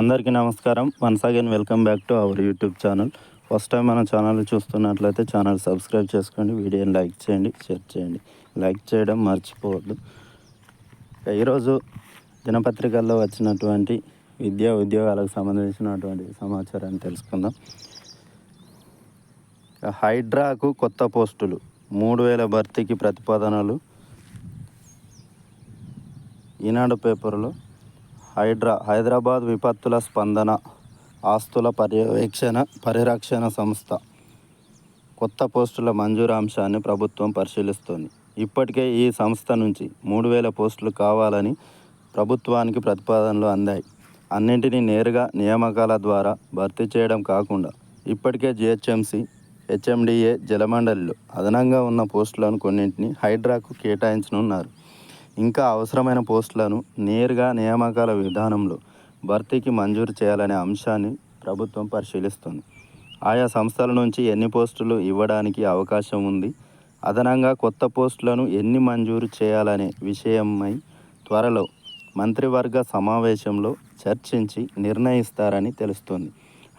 అందరికీ నమస్కారం. Once again welcome back to our YouTube channel first time మన channel చూస్తున్నట్లయితే ఛానల్ సబ్స్క్రైబ్ చేసుకోండి వీడియోని లైక్ చేయండి షేర్ చేయండి. లైక్ చేయడం మర్చిపోవద్దు. ఈరోజు దినపత్రికల్లో వచ్చినటువంటి విద్యా ఉద్యోగాలకు సంబంధించినటువంటి సమాచారాన్ని తెలుసుకుందాం. హైడ్రాకు కొత్త పోస్టులు మూడు వేల భర్తీకి ప్రతిపాదనలు. ఈనాడు పేపర్లో హైడ్రా హైదరాబాద్ విపత్తుల స్పందన ఆస్తుల పర్యవేక్షణ పరిరక్షణ సంస్థ. కొత్త పోస్టుల మంజూరు అంశాన్ని ప్రభుత్వం పరిశీలిస్తోంది. ఇప్పటికే ఈ సంస్థ నుంచి మూడు వేల పోస్టులు కావాలని ప్రభుత్వానికి ప్రతిపాదనలు అందాయి. అన్నింటినీ నేరుగా నియామకాల ద్వారా భర్తీ చేయడం కాకుండా ఇప్పటికే జిహెచ్ఎంసీ హెచ్ఎండిఏ జలమండలిలో అదనంగా ఉన్న పోస్టులను కొన్నింటిని హైడ్రాకు కేటాయించనున్నారు. ఇంకా అవసరమైన పోస్టులను నేరుగా నియామకాల విధానంలో భర్తీకి మంజూరు చేయాలనే అంశాన్ని ప్రభుత్వం పరిశీలిస్తుంది. ఆయా సంస్థల నుంచి ఎన్ని పోస్టులు ఇవ్వడానికి అవకాశం ఉంది అదనంగా కొత్త పోస్టులను ఎన్ని మంజూరు చేయాలనే విషయమై త్వరలో మంత్రివర్గ సమావేశంలో చర్చించి నిర్ణయిస్తారని తెలుస్తుంది.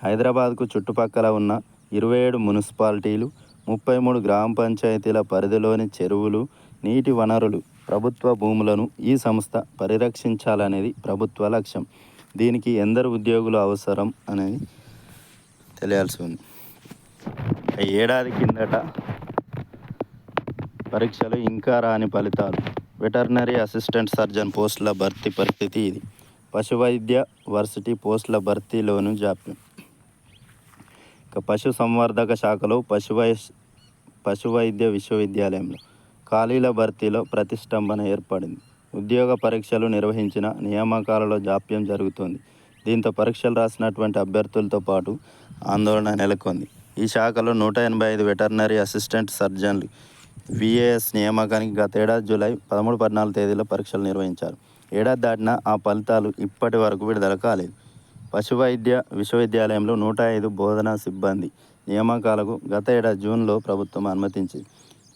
హైదరాబాద్కు చుట్టుపక్కల ఉన్న ఇరవై ఏడు మున్సిపాలిటీలు ముప్పై మూడు గ్రామ పంచాయతీల పరిధిలోని చెరువులు నీటి వనరులు ప్రభుత్వ భూములను ఈ సంస్థ పరిరక్షించాలనేది ప్రభుత్వ లక్ష్యం. దీనికి ఎందరు ఉద్యోగులు అవసరం అనేది తెలియాల్సి ఉంది. ఏడాది కిందట పరీక్షలు ఇంకా రాని ఫలితాలు. వెటర్నరీ అసిస్టెంట్ సర్జన్ పోస్టుల భర్తీ పరిస్థితి ఇది. పశు వైద్య వర్సిటీ పోస్టుల భర్తీలోను జాప్యం. ఇక పశు సంవర్ధక శాఖలో పశు వై పశు వైద్య విశ్వవిద్యాలయంలో ఖాళీల భర్తీలో ప్రతిష్టంభన ఏర్పడింది. ఉద్యోగ పరీక్షలు నిర్వహించిన నియామకాలలో జాప్యం జరుగుతోంది. దీంతో పరీక్షలు రాసినటువంటి అభ్యర్థులతో పాటు ఆందోళన నెలకొంది. ఈ శాఖలో నూట ఎనభై ఐదు వెటర్నరీ అసిస్టెంట్ సర్జన్లు విఏఎస్ నియామకానికి గత ఏడాది జూలై పదమూడు పద్నాలుగు తేదీలో పరీక్షలు నిర్వహించారు. ఏడాది దాటినా ఆ ఫలితాలు ఇప్పటి వరకు విడుదల కాలేదు. పశు వైద్య విశ్వవిద్యాలయంలో నూట ఐదు బోధనా సిబ్బంది నియామకాలకు గత ఏడాది జూన్లో ప్రభుత్వం అనుమతించింది.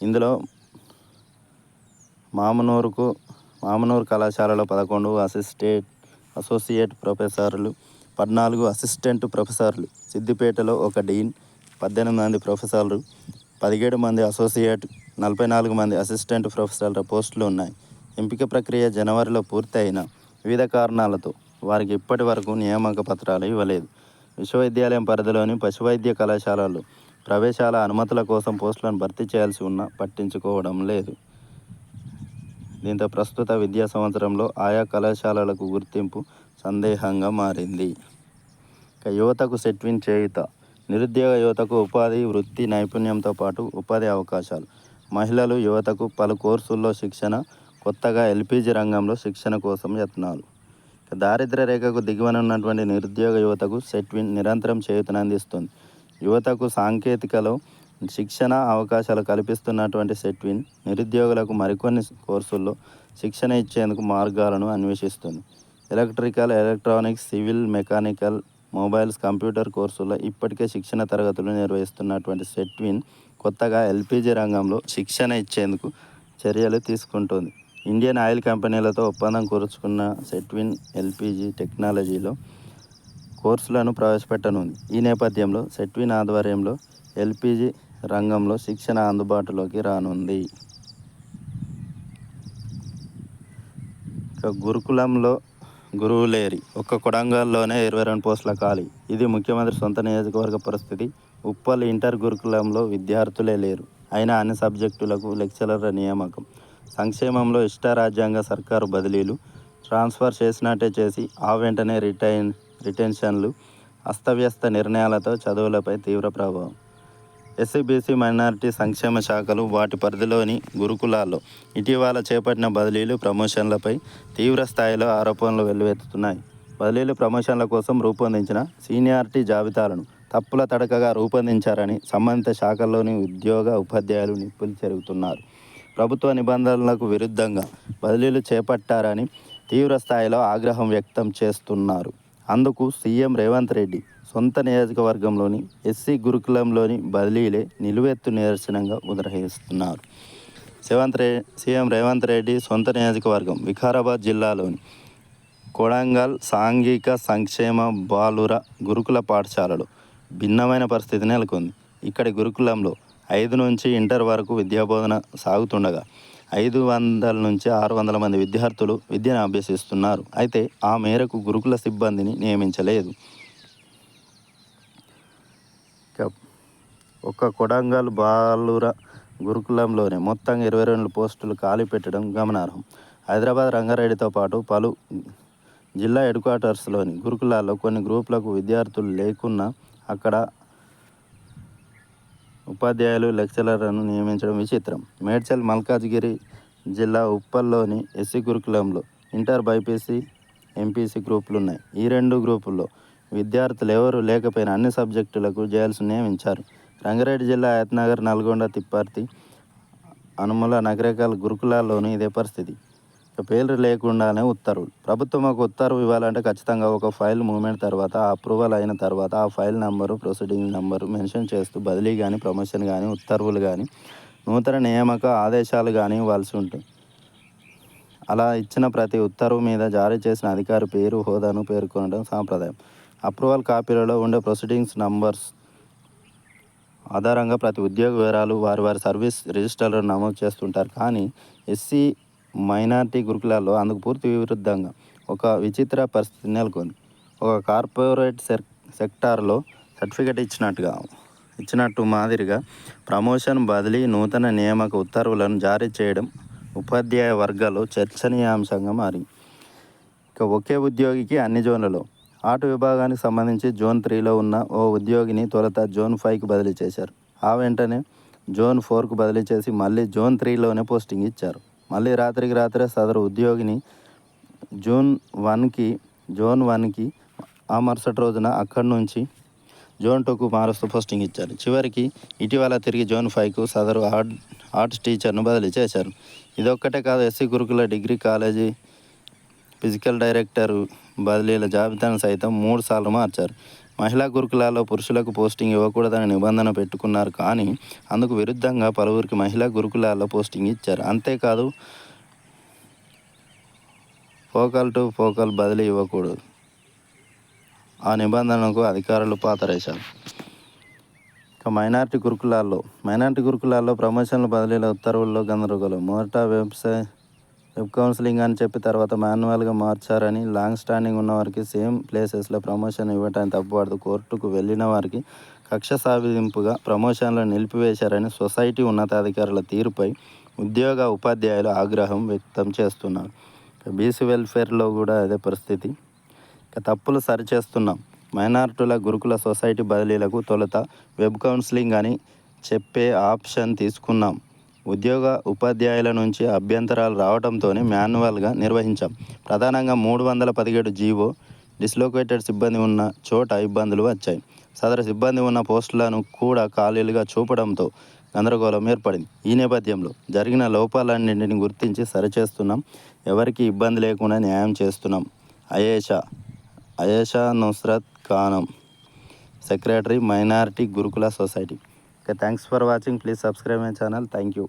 ఇందులో మామనూరుకు మామనూరు కళాశాలలో పదకొండు అసిస్టేట్ అసోసియేట్ ప్రొఫెసర్లు పద్నాలుగు అసిస్టెంట్ ప్రొఫెసర్లు సిద్దిపేటలో ఒక డీన్ పద్దెనిమిది మంది ప్రొఫెసర్లు పదిహేడు మంది అసోసియేట్ నలభై నాలుగు మంది అసిస్టెంట్ ప్రొఫెసర్ల పోస్టులు ఉన్నాయి. ఎంపిక ప్రక్రియ జనవరిలో పూర్తయిన వివిధ కారణాలతో వారికి ఇప్పటి వరకు నియామక పత్రాలు ఇవ్వలేదు. విశ్వవిద్యాలయం పరిధిలోని పశువైద్య కళాశాలలు ప్రవేశాల అనుమతుల కోసం పోస్టులను భర్తీ చేయాల్సి ఉన్నా పట్టించుకోవడం లేదు. దీంతో ప్రస్తుత విద్యా సంవత్సరంలో ఆయా కళాశాలలకు గుర్తింపు సందేహంగా మారింది. ఇక యువతకు సెట్విన్ చేయుత నిరుద్యోగ యువతకు ఉపాధి వృత్తి నైపుణ్యంతో పాటు ఉపాధి అవకాశాలు. మహిళలు యువతకు పలు కోర్సుల్లో శిక్షణ కొత్తగా ఎల్పిజి రంగంలో శిక్షణ కోసం యత్నాలు. ఇక దారిద్ర్య రేఖకు దిగువన ఉన్నటువంటి నిరుద్యోగ యువతకు సెట్విన్ నిరంతరం చేయూతనందిస్తుంది యువతకు సాంకేతికలో శిక్షణ అవకాశాలు కల్పిస్తున్నటువంటి సెట్విన్ నిరుద్యోగులకు మరికొన్ని కోర్సుల్లో శిక్షణ ఇచ్చేందుకు మార్గాలను అన్వేషిస్తుంది. Electrical electronics civil mechanical mobiles computer కోర్సుల్లో ఇప్పటికే శిక్షణ తరగతులు నిర్వహిస్తున్నటువంటి సెట్విన్ కొత్తగా ఎల్పిజి రంగంలో శిక్షణ ఇచ్చేందుకు చర్యలు తీసుకుంటుంది. ఇండియన్ ఆయిల్ కంపెనీలతో ఒప్పందం కుదుర్చుకున్న సెట్విన్ ఎల్పిజి టెక్నాలజీలో కోర్సులను ప్రవేశపెట్టనుంది. ఈ నేపథ్యంలో సెట్విన్ ఆధ్వర్యంలో ఎల్పిజి రంగంలో శిక్షణ అందుబాటులోకి రానుంది. ఇక గురుకులంలో గురువులేరి ఒక్క కొడంగల్లోనే ఇరవై రెండు పోస్టుల ఖాళీ. ఇది ముఖ్యమంత్రి సొంత నియోజకవర్గ పరిస్థితి. ఉప్పల్ ఇంటర్ గురుకులంలో విద్యార్థులే లేరు. అయినా అన్ని సబ్జెక్టులకు లెక్చరర్ల నియామకం. సంక్షేమంలో ఇష్ట రాజ్యాంగ సర్కారు బదిలీలు. ట్రాన్స్ఫర్ చేసినట్టే చేసి ఆ వెంటనే రిటైన్ రిటెన్షన్లు. అస్తవ్యస్త నిర్ణయాలతో చదువులపై తీవ్ర ప్రభావం. ఎస్సీబీసీ మైనారిటీ సంక్షేమ శాఖలు వాటి పరిధిలోని గురుకులాల్లో ఇటీవల చేపట్టిన బదిలీలు ప్రమోషన్లపై తీవ్ర స్థాయిలో ఆరోపణలు వెల్లువెత్తుతున్నాయి. బదిలీలు ప్రమోషన్ల కోసం రూపొందించిన సీనియారిటీ జాబితాలను తప్పుల తడకగా రూపొందించారని సంబంధిత శాఖల్లోని ఉద్యోగ ఉపాధ్యాయులు నిప్పులు జరుగుతున్నారు ప్రభుత్వ నిబంధనలకు విరుద్ధంగా బదిలీలు చేపట్టారని తీవ్ర స్థాయిలో ఆగ్రహం వ్యక్తం చేస్తున్నారు. అందుకు సీఎం రేవంత్ రెడ్డి సొంత నియోజకవర్గంలోని ఎస్సీ గురుకులంలోని బదిలీలే నిలువెత్తు నిదర్శనంగా ఉదరహిస్తున్నారు. సేవంత్ రే సీఎం రేవంత్ రెడ్డి సొంత నియోజకవర్గం వికారాబాద్ జిల్లాలోని కొడంగల్ సాంఘిక సంక్షేమ బాలుర గురుకుల పాఠశాలలో భిన్నమైన పరిస్థితి నెలకొంది. ఇక్కడి గురుకులంలో ఐదు నుంచి ఇంటర్ వరకు విద్యాబోధన సాగుతుండగా ఐదు వందల నుంచి ఆరు వందల మంది విద్యార్థులు విద్యను అభ్యసిస్తున్నారు. అయితే ఆ మేరకు గురుకుల సిబ్బందిని నియమించలేదు. ఇక ఒక్క కొడంగల్ బాలుర గురుకులంలోనే మొత్తంగా ఇరవై రెండు పోస్టులు ఖాళీ పెట్టడం గమనార్హం. హైదరాబాద్ రంగారెడ్డితో పాటు పలు జిల్లా హెడ్ క్వార్టర్స్లోని గురుకులాల్లో కొన్ని గ్రూపులకు విద్యార్థులు లేకున్నా అక్కడ ఉపాధ్యాయులు లెక్చరర్లను నియమించడం విచిత్రం. మేడ్చల్ మల్కాజ్గిరి జిల్లా ఉప్పల్లోని ఎస్సీ గురుకులంలో ఇంటర్ బైపీసీ ఎంపీసీ గ్రూపులు ఉన్నాయి ఈ రెండు గ్రూపుల్లో విద్యార్థులు ఎవరు లేకపోయినా అన్ని సబ్జెక్టులకు జేఎల్స్ నియమించారు. రంగారెడ్డి జిల్లా యత్నగర్ నల్గొండ తిప్పర్తి అనుమల నగరకాల గురుకులాల్లోనూ ఇదే పరిస్థితి. ఇక పేర్లు లేకుండానే ఉత్తర్వులు. ప్రభుత్వం ఒక ఉత్తర్వు ఇవ్వాలంటే ఖచ్చితంగా ఒక ఫైల్ మూమెంట్ తర్వాత అప్రూవల్ అయిన తర్వాత ఆ file number proceeding number mention చేస్తూ బదిలీ కానీ ప్రమోషన్ కానీ ఉత్తర్వులు కానీ నూతన నియామక ఆదేశాలు కానీ ఇవ్వాల్సి ఉంటుంది. అలా ఇచ్చిన ప్రతి ఉత్తర్వు మీద జారీ చేసిన అధికారి పేరు హోదాను పేర్కొనడం సాంప్రదాయం. అప్రూవల్ కాపీలలో ఉండే ప్రొసీడింగ్స్ నంబర్స్ ఆధారంగా ప్రతి ఉద్యోగ వివరాలు వారి వారి సర్వీస్ రిజిస్టర్లో నమోదు చేస్తుంటారు. కానీ ఎస్సీ మైనార్టీ గురుకులాల్లో అందుకు పూర్తి విరుద్ధంగా ఒక విచిత్ర పరిస్థితి నెలకొంది. ఒక కార్పొరేట్ సెక్ సెక్టార్లో సర్టిఫికెట్ ఇచ్చినట్టుగా ఇచ్చినట్టు మాదిరిగా ప్రమోషన్ బదిలీ నూతన నియామక ఉత్తర్వులను జారీ చేయడం ఉపాధ్యాయ వర్గాలు చర్చనీయాంశంగా మారింది. ఇక ఒకే ఉద్యోగికి అన్ని జోన్లలో ఆర్ట్ విభాగానికి సంబంధించి జోన్ త్రీలో ఉన్న ఓ ఉద్యోగిని తొలుత జోన్ ఫైవ్కి బదిలీ చేశారు. ఆ వెంటనే జోన్ ఫోర్కు బదిలీ చేసి మళ్ళీ జోన్ త్రీలోనే పోస్టింగ్ ఇచ్చారు. మళ్ళీ రాత్రికి రాత్రే సదరు ఉద్యోగిని జూన్ వన్కి జోన్ వన్కి ఆ మరుసటి రోజున అక్కడి నుంచి జోన్ టూకు మారుస్తూ పోస్టింగ్ ఇచ్చారు. చివరికి ఇటీవల తిరిగి జోన్ ఫైవ్కు సదరు ఆర్ట్ ఆర్ట్స్ టీచర్ను బదిలీ చేశారు. ఇదొక్కటే కాదు SC Gurukula degree college physical director బదిలీల జాబితాను సైతం మూడు సార్లు మార్చారు. మహిళా గురుకులాల్లో పురుషులకు పోస్టింగ్ ఇవ్వకూడదని నిబంధన పెట్టుకున్నారు కానీ అందుకు విరుద్ధంగా పలువురికి మహిళా గురుకులాల్లో పోస్టింగ్ ఇచ్చారు. అంతేకాదు ఫోకల్ టు ఫోకల్ బదిలీ ఇవ్వకూడదు. ఆ నిబంధనకు అధికారులు పాతరేశారు. ఇక మైనార్టీ గురుకులాల్లో మైనార్టీ గురుకులాల్లో ప్రమోషన్ల బదిలీల ఉత్తర్వుల్లో గందరగోళం. మొదట వ్యవసాయ వెబ్ కౌన్సిలింగ్ అని చెప్పి తర్వాత మాన్యువల్గా మార్చారని లాంగ్ స్టాండింగ్ ఉన్న వారికి సేమ్ ప్లేసెస్లో ప్రమోషన్ ఇవ్వటానికి తప్పబడదు కోర్టుకు వెళ్ళిన వారికి కక్ష సాధింపుగా ప్రమోషన్లు నిలిపివేశారని సొసైటీ ఉన్నతాధికారుల తీరుపై ఉద్యోగ ఉపాధ్యాయులు ఆగ్రహం వ్యక్తం చేస్తున్నారు. బీసీ వెల్ఫేర్లో కూడా అదే పరిస్థితి. ఇక తప్పులు సరిచేస్తున్నాం. మైనార్టీల గురుకుల సొసైటీ బదిలీలకు తొలుత వెబ్ కౌన్సిలింగ్ అని చెప్పే ఆప్షన్ తీసుకున్నాం. ఉద్యోగ ఉపాధ్యాయుల నుంచి అభ్యంతరాలు రావడంతోనే మాన్యువల్గా నిర్వహించాం. ప్రధానంగా మూడు వందల పదిహేడు జీవో డిస్లోకేటెడ్ సిబ్బంది ఉన్న చోట ఇబ్బందులు వచ్చాయి. సదరు సిబ్బంది ఉన్న పోస్టులను కూడా ఖాళీలుగా చూపడంతో గందరగోళం ఏర్పడింది. ఈ నేపథ్యంలో జరిగిన లోపాలన్నింటిని గుర్తించి సరిచేస్తున్నాం. ఎవరికి ఇబ్బంది లేకుండా న్యాయం చేస్తున్నాం. Ayesha Ayesha Nusrat Khanam secretary minority Gurukula society. Okay thanks for watching. Please subscribe my channel. Thank you